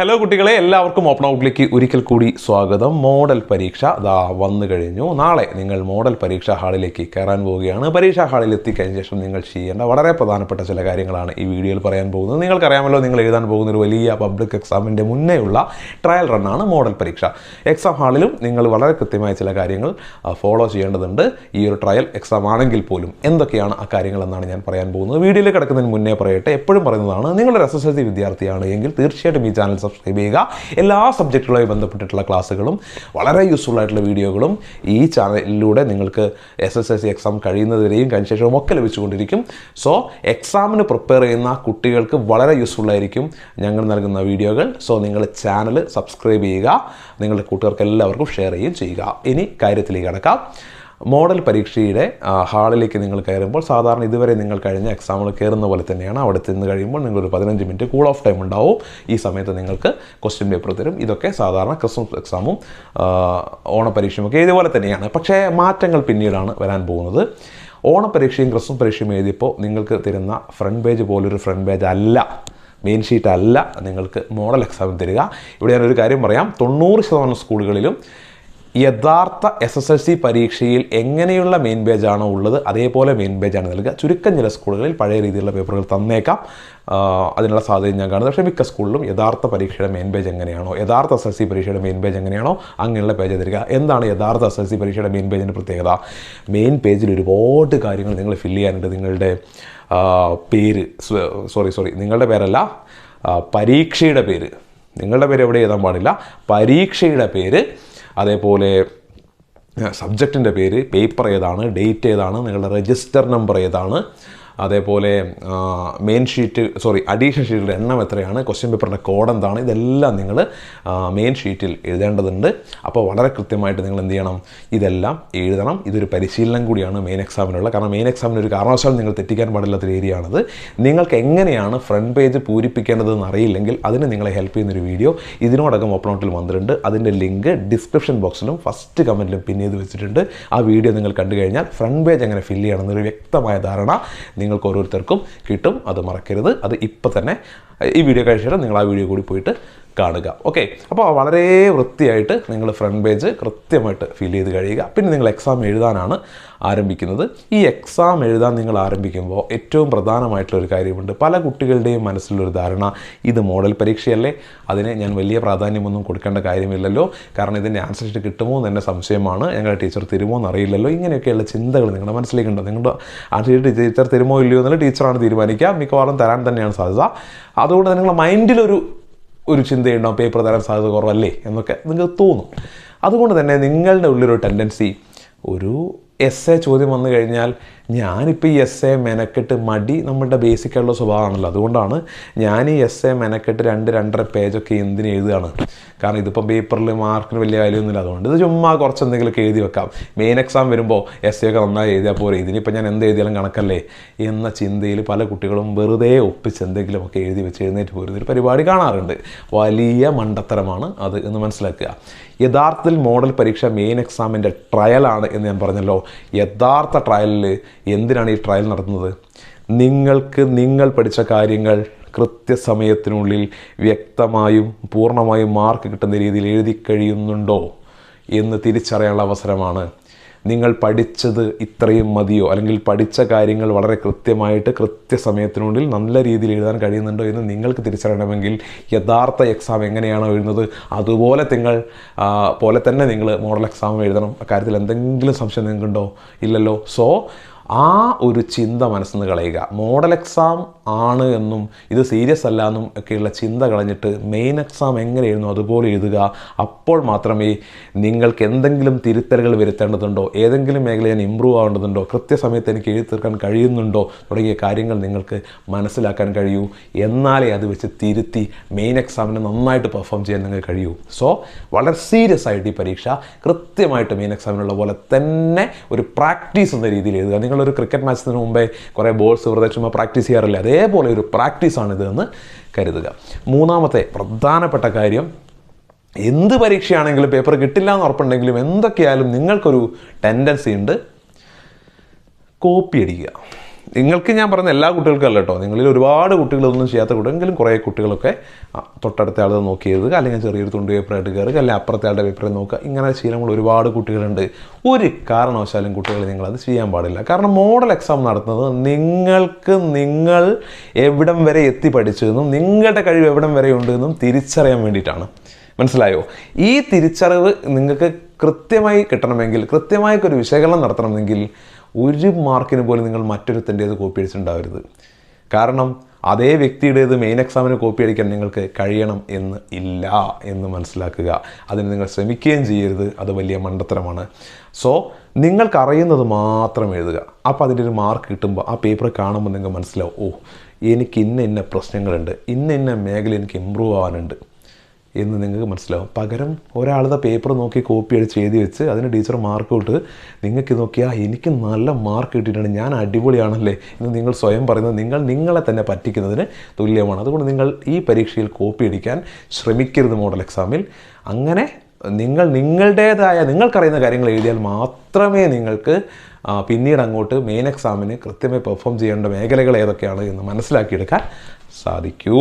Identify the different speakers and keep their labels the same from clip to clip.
Speaker 1: Hello കുട്ടികളെ. എല്ലാവർക്കും open ഔട്ട്ലേക്ക് ഒരിക്കൽ കൂടി സ്വാഗതം. മോഡൽ പരീക്ഷ ദാ വന്നു കഴിഞ്ഞു. നാളെ നിങ്ങൾ മോഡൽ പരീക്ഷാ ഹാളിലേക്ക് കയറാൻ പോവുകയാണ്. പരീക്ഷാ ഹാളിൽ എത്തിക്കഴിഞ്ഞ ശേഷം നിങ്ങൾ ചെയ്യേണ്ട വളരെ പ്രധാനപ്പെട്ട ചില കാര്യങ്ങളാണ് ഈ വീഡിയോയിൽ പറയാൻ പോകുന്നത്. നിങ്ങൾക്കറിയാമല്ലോ നിങ്ങൾ എഴുതാൻ പോകുന്ന ഒരു വലിയ പബ്ലിക് എക്സാമിന്റെ മുന്നേയുള്ള ട്രയൽ റണ്ണാണ് മോഡൽ പരീക്ഷ. എക്സാം ഹാളിലും നിങ്ങൾ വളരെ കൃത്യമായ ചില കാര്യങ്ങൾ ഫോളോ ചെയ്യേണ്ടതുണ്ട്. ഈ ഒരു ട്രയൽ എക്സാം ആണെങ്കിൽ പോലും എന്തൊക്കെയാണ് ആ കാര്യങ്ങളെന്നാണ് ഞാൻ പറയാൻ പോകുന്നത്. വീഡിയോയിൽ കിടക്കുന്നതിന് മുന്നേ പറയട്ടെ. എപ്പോഴും പറയുന്നതാണ് നിങ്ങളൊരു എസ് എസ് എൽ സി വിദ്യാർത്ഥിയാണ് എങ്കിൽ തീർച്ചയായിട്ടും ഈ ചാനൽ സബ്സ്ക്രൈബ് ചെയ്യുക. എല്ലാ സബ്ജക്റ്റുകളുമായി ബന്ധപ്പെട്ടിട്ടുള്ള ക്ലാസ്സുകളും വളരെ യൂസ്ഫുൾ ആയിട്ടുള്ള വീഡിയോകളും ഈ ചാനലിലൂടെ നിങ്ങൾക്ക് S S S C exam കഴിയുന്നതുവരെയും കഴിഞ്ഞ ശേഷവും ഒക്കെ ലഭിച്ചുകൊണ്ടിരിക്കും. സോ എക്സാമിന് പ്രിപ്പയർ ചെയ്യുന്ന കുട്ടികൾക്ക് വളരെ യൂസ്ഫുൾ ആയിരിക്കും ഞങ്ങൾ നൽകുന്ന വീഡിയോകൾ. സോ നിങ്ങൾ ചാനൽ സബ്സ്ക്രൈബ് ചെയ്യുക. നിങ്ങളുടെ കൂട്ടുകാർക്ക് എല്ലാവർക്കും ഷെയർ ചെയ്യുകയും ചെയ്യുക. ഇനി കാര്യത്തിലേക്ക് കടക്കാം. മോഡൽ പരീക്ഷയുടെ ഹാളിലേക്ക് നിങ്ങൾ കയറുമ്പോൾ സാധാരണ ഇതുവരെ നിങ്ങൾ കഴിഞ്ഞ എക്സാമുകൾ കയറുന്ന പോലെ തന്നെയാണ് അവിടെ ചെന്ന് കഴിയുമ്പോൾ നിങ്ങളൊരു പതിനഞ്ച് മിനിറ്റ് കൂൾ ഓഫ് ടൈം ഉണ്ടാവും. ഈ സമയത്ത് നിങ്ങൾക്ക് ക്വസ്റ്റ്യൻ പേപ്പർ തരും. ഇതൊക്കെ സാധാരണ ക്രിസ്മസ് എക്സാമും ഓണപരീക്ഷയുമൊക്കെ ഇതുപോലെ തന്നെയാണ്. പക്ഷേ മാറ്റങ്ങൾ പിന്നീടാണ് വരാൻ പോകുന്നത്. ഓണപരീക്ഷയും ക്രിസ്മസ് പരീക്ഷയും എഴുതിയപ്പോൾ നിങ്ങൾക്ക് തരുന്ന ഫ്രണ്ട് പേജ് പോലൊരു ഫ്രണ്ട് പേജ് അല്ല. മെയിൻ ഷീറ്റ് അല്ല. നിങ്ങൾക്ക് മോഡൽ എക്സാമും തരിക. ഇവിടെ ഞാനൊരു കാര്യം പറയാം. തൊണ്ണൂറ് ശതമാനം സ്കൂളുകളിലും യഥാർത്ഥ എസ് എസ് എൽ സി പരീക്ഷയിൽ എങ്ങനെയുള്ള മെയിൻ പേജാണോ ഉള്ളത് അതേപോലെ മെയിൻ പേജാണ് നൽകുക. ചുരുക്കം ചില സ്കൂളുകളിൽ പഴയ രീതിയിലുള്ള പേപ്പറുകൾ തന്നേക്കാം. അതിനുള്ള സാധ്യത ഞാൻ കാണുന്നത് പക്ഷേ മിക്ക സ്കൂളിലും യഥാർത്ഥ പരീക്ഷയുടെ മെയിൻ പേജ് എങ്ങനെയാണോ യഥാർത്ഥ എസ് എൽ സി പരീക്ഷയുടെ മെയിൻ പേജ് എങ്ങനെയാണോ അങ്ങനെയുള്ള പേജ് തരിക. എന്താണ് യഥാർത്ഥ എസ് എൽ സി പരീക്ഷയുടെ മെയിൻ പേജിന്റെ പ്രത്യേകത? മെയിൻ പേജിൽ ഒരുപാട് കാര്യങ്ങൾ നിങ്ങൾ ഫില്ല് ചെയ്യാനുണ്ട്. നിങ്ങളുടെ പേര് സോറി സോറി നിങ്ങളുടെ പേരല്ല പരീക്ഷയുടെ പേര്. നിങ്ങളുടെ പേര് എവിടെ എഴുതാൻ പാടില്ല? പരീക്ഷയുടെ പേര് അതേപോലെ സബ്ജക്റ്റിന്റെ പേര് പേപ്പർ ഏതാണ് ഡേറ്റ് ഏതാണ് നിങ്ങളുടെ രജിസ്റ്റർ നമ്പർ ഏതാണ് അതേപോലെ മെയിൻ ഷീറ്റ് സോറി അഡീഷണൽ ഷീറ്റിന്റെ എണ്ണം എത്രയാണ്? ക്വസ്റ്റ്യൻ പേപ്പറിന്റെ കോഡ് എന്താണ്? ഇതെല്ലാം നിങ്ങൾ മെയിൻ ഷീറ്റിൽ എഴുതേണ്ടതുണ്ട്. അപ്പോൾ വളരെ കൃത്യമായിട്ട് നിങ്ങൾ എന്ത് ചെയ്യണം? ഇതെല്ലാം എഴുതണം. ഇതൊരു പരിശീലനം കൂടിയാണ് മെയിൻ എക്സാമിനുള്ള കാരണം മെയിൻ എക്സാമിന് ഒരു കാരണവശാലും നിങ്ങൾ തെറ്റിക്കാൻ പാടില്ലാത്തൊരു ഏരിയ ആണത്. നിങ്ങൾക്ക് എങ്ങനെയാണ് ഫ്രണ്ട് പേജ് പൂരിപ്പിക്കേണ്ടതെന്ന് അറിയില്ലെങ്കിൽ അതിന് നിങ്ങളെ ഹെൽപ്പ് ചെയ്യുന്നൊരു വീഡിയോ ഇതിനോടകം ഓപ്പൺ ഔട്ടിൽ വന്നിട്ടുണ്ട്. അതിന്റെ ലിങ്ക് ഡിസ്ക്രിപ്ഷൻ ബോക്സിലും ഫസ്റ്റ് കമന്റിലും പിൻ ചെയ്ത് വെച്ചിട്ടുണ്ട്. ആ വീഡിയോ നിങ്ങൾ കണ്ടു കഴിഞ്ഞാൽ ഫ്രണ്ട് പേജ് എങ്ങനെ ഫില്ല് ചെയ്യണം എന്നൊരു വ്യക്തമായ ധാരണ നിങ്ങൾക്ക് ഓരോരുത്തർക്കും കിട്ടും. അത് മറക്കരുത്. അത് ഇപ്പം തന്നെ ഈ വീഡിയോ കഴിച്ചിട്ട് നിങ്ങൾ ആ വീഡിയോ കൂടി പോയിട്ട് കാണുക. ഓക്കെ അപ്പോൾ വളരെ വൃത്തിയായിട്ട് നിങ്ങൾ ഫ്രണ്ട് പേജ് കൃത്യമായിട്ട് ഫിൽ ചെയ്ത് കഴിയുക. പിന്നെ നിങ്ങൾ എക്സാം എഴുതാനാണ് ആരംഭിക്കുന്നത്. ഈ എക്സാം എഴുതാൻ നിങ്ങൾ ആരംഭിക്കുമ്പോൾ ഏറ്റവും പ്രധാനമായിട്ടുള്ളൊരു കാര്യമുണ്ട്. പല കുട്ടികളുടെയും മനസ്സിലൊരു ധാരണ ഇത് മോഡൽ പരീക്ഷയല്ലേ? അതിന് ഞാൻ വലിയ പ്രാധാന്യമൊന്നും കൊടുക്കേണ്ട കാര്യമില്ലല്ലോ. കാരണം ഇതിന്റെ ആൻസർ ഷീറ്റ് കിട്ടുമോ എന്ന് തന്നെ സംശയമാണ്. ഞങ്ങളുടെ ടീച്ചർ തരുമോ എന്നറിയില്ലല്ലോ ഇങ്ങനെയൊക്കെയുള്ള ചിന്തകൾ നിങ്ങളുടെ മനസ്സിലേക്കുണ്ടോ. നിങ്ങളുടെ ആൻസർ ഷീറ്റ് ടീച്ചർ തരുമോ ഇല്ലയോ എന്നുള്ള ടീച്ചറാണ് തീരുമാനിക്കുക. മിക്കവാറും തരാൻ തന്നെയാണ് സാധ്യത. അതുകൊണ്ട് നിങ്ങളുടെ മൈൻഡിലൊരു ഒരു ചിന്തയുണ്ടാവും പേപ്പർ തരാൻ സാധ്യത കുറവല്ലേ എന്നൊക്കെ നിങ്ങൾക്ക് തോന്നും. അതുകൊണ്ട് തന്നെ നിങ്ങളുടെ ഉള്ളിലൊരു ടെൻഡൻസി ഒരു എസ് എ ചോദ്യം വന്നു കഴിഞ്ഞാൽ ഞാനിപ്പോൾ ഈ എസ് എ മെനക്കെട്ട് മടി നമ്മുടെ ബേസിക് സ്വഭാവമാണല്ലോ. അതുകൊണ്ടാണ് ഞാൻ ഈ എസ് എ മെനക്കെട്ട് രണ്ട് രണ്ടര പേജൊക്കെ എന്തിന് എഴുതുകയാണ്. കാരണം ഇതിപ്പോൾ പേപ്പറിൽ മാർക്കിന് വലിയ കാര്യമൊന്നുമില്ല. അതുകൊണ്ട് ഇത് ചുമ്മാ കുറച്ച് എന്തെങ്കിലുമൊക്കെ എഴുതി വെക്കാം. മെയിൻ എക്സാം വരുമ്പോൾ എസ് എ ഒക്കെ നന്നായി എഴുതിയാൽ പോരെ. ഇതിനിപ്പോൾ ഞാൻ എന്ത് എഴുതിയാലും കണക്കല്ലേ. എന്ന ചിന്തയിൽ പല കുട്ടികളും വെറുതെ ഒപ്പിച്ച് എന്തെങ്കിലുമൊക്കെ എഴുതി വെച്ച് എഴുന്നേറ്റ് പോരുന്ന ഒരു പരിപാടി കാണാറുണ്ട്. വലിയ മണ്ടത്തരമാണ് അത് എന്ന് മനസ്സിലാക്കുക. യഥാർത്ഥത്തിൽ മോഡൽ പരീക്ഷ മെയിൻ എക്സാമിന്റെ ട്രയലാണ് എന്ന് ഞാൻ പറഞ്ഞല്ലോ. യഥാർത്ഥ ട്രയലിൽ എന്തിനാണ് ഈ ട്രയൽ നടത്തുന്നത്? നിങ്ങൾക്ക് നിങ്ങൾ പഠിച്ച കാര്യങ്ങൾ കൃത്യസമയത്തിനുള്ളിൽ വ്യക്തമായും പൂർണമായും മാർക്ക് കിട്ടുന്ന രീതിയിൽ എഴുതി കഴിയുന്നുണ്ടോ എന്ന് തിരിച്ചറിയാനുള്ള അവസരമാണ്. നിങ്ങൾ പഠിച്ചത് ഇത്രയും മതിയോ? അല്ലെങ്കിൽ പഠിച്ച കാര്യങ്ങൾ വളരെ കൃത്യമായിട്ട് കൃത്യസമയത്തിനുള്ളിൽ നല്ല രീതിയിൽ എഴുതാൻ കഴിയുന്നുണ്ടോ എന്ന് നിങ്ങൾക്ക് തിരിച്ചറിയണമെങ്കിൽ യഥാർത്ഥ എക്സാം എങ്ങനെയാണോ എഴുതുന്നത് അതുപോലെ നിങ്ങൾ പോലെ തന്നെ നിങ്ങൾ മോഡൽ എക്സാം എഴുതണം. അക്കാര്യത്തിൽ എന്തെങ്കിലും സംശയം നിങ്ങൾക്കുണ്ടോ? ഇല്ലല്ലോ. സോ ആ ഒരു ചിന്ത മനസ്സിൽ നിന്ന് കളയുക. മോഡൽ എക്സാം ആണ് എന്നും ഇത് സീരിയസ് അല്ല എന്നും ഒക്കെയുള്ള ചിന്ത കളഞ്ഞിട്ട് മെയിൻ എക്സാം എങ്ങനെ എഴുതുന്നു അതുപോലെ എഴുതുക. അപ്പോൾ മാത്രമേ നിങ്ങൾക്ക് എന്തെങ്കിലും തിരുത്തലുകൾ വരുത്തേണ്ടതുണ്ടോ? ഏതെങ്കിലും മേഖല ഞാൻ ഇമ്പ്രൂവ് ആവേണ്ടതുണ്ടോ? കൃത്യസമയത്ത് എനിക്ക് എഴുതി തീർക്കാൻ കഴിയുന്നുണ്ടോ? തുടങ്ങിയ കാര്യങ്ങൾ നിങ്ങൾക്ക് മനസ്സിലാക്കാൻ കഴിയൂ. എന്നാലേ അത് വെച്ച് തിരുത്തി മെയിൻ എക്സാമിന് നന്നായിട്ട് പെർഫോം ചെയ്യാൻ നിങ്ങൾക്ക് കഴിയൂ. സോ വളരെ സീരിയസ് ആയിട്ട് ഈ പരീക്ഷ കൃത്യമായിട്ട് മെയിൻ എക്സാമിനുള്ള പോലെ തന്നെ ഒരു പ്രാക്ടീസ് എന്ന രീതിയിൽ എഴുതുക. നിങ്ങളൊരു ക്രിക്കറ്റ് മാച്ചിന് മുമ്പേ കുറേ ബോൾസ് വെറുതെ ചുമ്മാ പ്രാക്ടീസ് ചെയ്യാറില്ല? അതേപോലെ ഒരു പ്രാക്ടീസാണ് ഇതെന്ന് കരുതുക. മൂന്നാമത്തെ പ്രധാനപ്പെട്ട കാര്യം എന്ത് പരീക്ഷയാണെങ്കിലും പേപ്പർ കിട്ടില്ല എന്ന് ഉറപ്പുണ്ടെങ്കിലും എന്തൊക്കെയായാലും നിങ്ങൾക്കൊരു ടെൻഡൻസി ഉണ്ട്. കോപ്പി അടിക്കുക. നിങ്ങൾക്ക് ഞാൻ പറഞ്ഞ എല്ലാ കുട്ടികൾക്കും അല്ല കേട്ടോ. നിങ്ങളിൽ ഒരുപാട് കുട്ടികളൊന്നും ചെയ്യാത്ത കുട്ടികളെങ്കിലും കുറേ കുട്ടികളൊക്കെ തൊട്ടടുത്ത ആൾ നോക്കി എഴുതുക അല്ലെങ്കിൽ ചെറിയൊരു തുണ്ട് പേപ്പറായിട്ട് കയറുക അല്ലെങ്കിൽ അപ്പുറത്തെ ആളുടെ പേപ്പറിൽ നോക്കുക. ഇങ്ങനെ ശീലമുള്ള ഒരുപാട് കുട്ടികളുണ്ട്. ഒരു കാരണവശാലും കുട്ടികൾ നിങ്ങളത് ചെയ്യാൻ പാടില്ല. കാരണം മോഡൽ എക്സാം നടത്തുന്നത് നിങ്ങൾക്ക് നിങ്ങൾ എവിടം വരെ എത്തി പഠിച്ചതെന്നും നിങ്ങളുടെ കഴിവ് എവിടം വരെ ഉണ്ടെന്നും തിരിച്ചറിയാൻ വേണ്ടിയിട്ടാണ്. മനസ്സിലായോ? ഈ തിരിച്ചറിവ് നിങ്ങൾക്ക് കൃത്യമായി കിട്ടണമെങ്കിൽ കൃത്യമായി ഒരു വിശകലനം നടത്തണമെങ്കിൽ ഒരു മാർക്കിന് പോലും നിങ്ങൾ മറ്റൊരുത്തന്റേത് കോപ്പി അടിച്ചിട്ടുണ്ടാവരുത്. കാരണം അതേ വ്യക്തിയുടേത് മെയിൻ എക്സാമിന് കോപ്പി അടിക്കാൻ നിങ്ങൾക്ക് കഴിയണം എന്ന് ഇല്ല എന്ന് മനസ്സിലാക്കുക. അതിന് നിങ്ങൾ ശ്രമിക്കുകയും ചെയ്യരുത്. അത് വലിയ മണ്ടത്തരമാണ്. സോ നിങ്ങൾക്ക് അറിയുന്നത് മാത്രം എഴുതുക. അപ്പോൾ അതിന്റെ ഒരു മാർക്ക് കിട്ടുമ്പോൾ ആ പേപ്പർ കാണുമ്പോൾ നിങ്ങൾക്ക് മനസ്സിലാവും ഓ എനിക്ക് ഇന്ന ഇന്ന പ്രശ്നങ്ങളുണ്ട്. ഇന്ന ഇന്ന മേഖല എനിക്ക് ഇമ്പ്രൂവ് ആവാനുണ്ട്. എന്ന് നിങ്ങൾക്ക് മനസ്സിലാവും. പകരം ഒരാളുടെ പേപ്പർ നോക്കി കോപ്പി അടിച്ച് എഴുതി വെച്ച് അതിന് ടീച്ചർ മാർക്ക് വിട്ട് നിങ്ങൾക്ക് നോക്കിയാൽ എനിക്ക് നല്ല മാർക്ക് കിട്ടിയിട്ടുണ്ട് ഞാൻ അടിപൊളിയാണല്ലേ എന്ന് നിങ്ങൾ സ്വയം പറയുന്നത് നിങ്ങൾ നിങ്ങളെ തന്നെ പറ്റിക്കുന്നതിന് തുല്യമാണ്. അതുകൊണ്ട് നിങ്ങൾ ഈ പരീക്ഷയിൽ കോപ്പി അടിക്കാൻ ശ്രമിക്കരുത് മോഡൽ എക്സാമിൽ അങ്ങനെ നിങ്ങൾ നിങ്ങളുടേതായ നിങ്ങൾക്കറിയുന്ന കാര്യങ്ങൾ എഴുതിയാൽ മാത്രമേ നിങ്ങൾക്ക് പിന്നീട് അങ്ങോട്ട് മെയിൻ എക്സാമിന് കൃത്യമായി പെർഫോം ചെയ്യേണ്ട മേഖലകൾ ഏതൊക്കെയാണ് എന്ന് മനസ്സിലാക്കിയെടുക്കാൻ സാധിക്കൂ.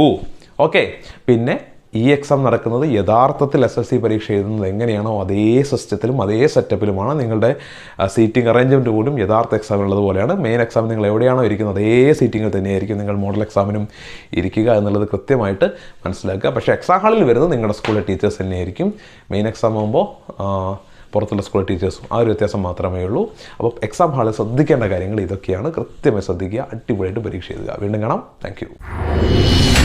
Speaker 1: ഓക്കെ പിന്നെ ഈ എക്സാം നടക്കുന്നത് യഥാർത്ഥത്തിൽ എസ് എൽ സി പരീക്ഷ എഴുതുന്നത് എങ്ങനെയാണോ അതേ സിസ്റ്റത്തിലും അതേ സെറ്റപ്പിലുമാണ് നിങ്ങളുടെ സീറ്റിംഗ് അറേഞ്ച്മെന്റ് പോലും യഥാർത്ഥ എക്സാമിനുള്ളത് പോലെയാണ്. മെയിൻ എക്സാം നിങ്ങൾ എവിടെയാണോ ഇരിക്കുന്നത് അതേ സീറ്റിങ്ങിൽ തന്നെയായിരിക്കും നിങ്ങൾ മോഡൽ എക്സാമിനും ഇരിക്കുക എന്നുള്ളത് കൃത്യമായിട്ട് മനസ്സിലാക്കുക. പക്ഷേ എക്സാം ഹാളിൽ വരുന്നത് നിങ്ങളുടെ സ്കൂളിലെ ടീച്ചേഴ്സ് തന്നെയായിരിക്കും. മെയിൻ എക്സാം ആകുമ്പോൾ പുറത്തുള്ള സ്കൂൾ ടീച്ചേഴ്സും ആ ഒരു വ്യത്യാസം മാത്രമേ ഉള്ളൂ. അപ്പോൾ എക്സാം ഹാളിൽ ശ്രദ്ധിക്കേണ്ട കാര്യങ്ങൾ ഇതൊക്കെയാണ്. കൃത്യമായി ശ്രദ്ധിക്കുക അടിപൊളിയായിട്ട് പരീക്ഷ എഴുതുക. വീണ്ടും കാണാം. താങ്ക്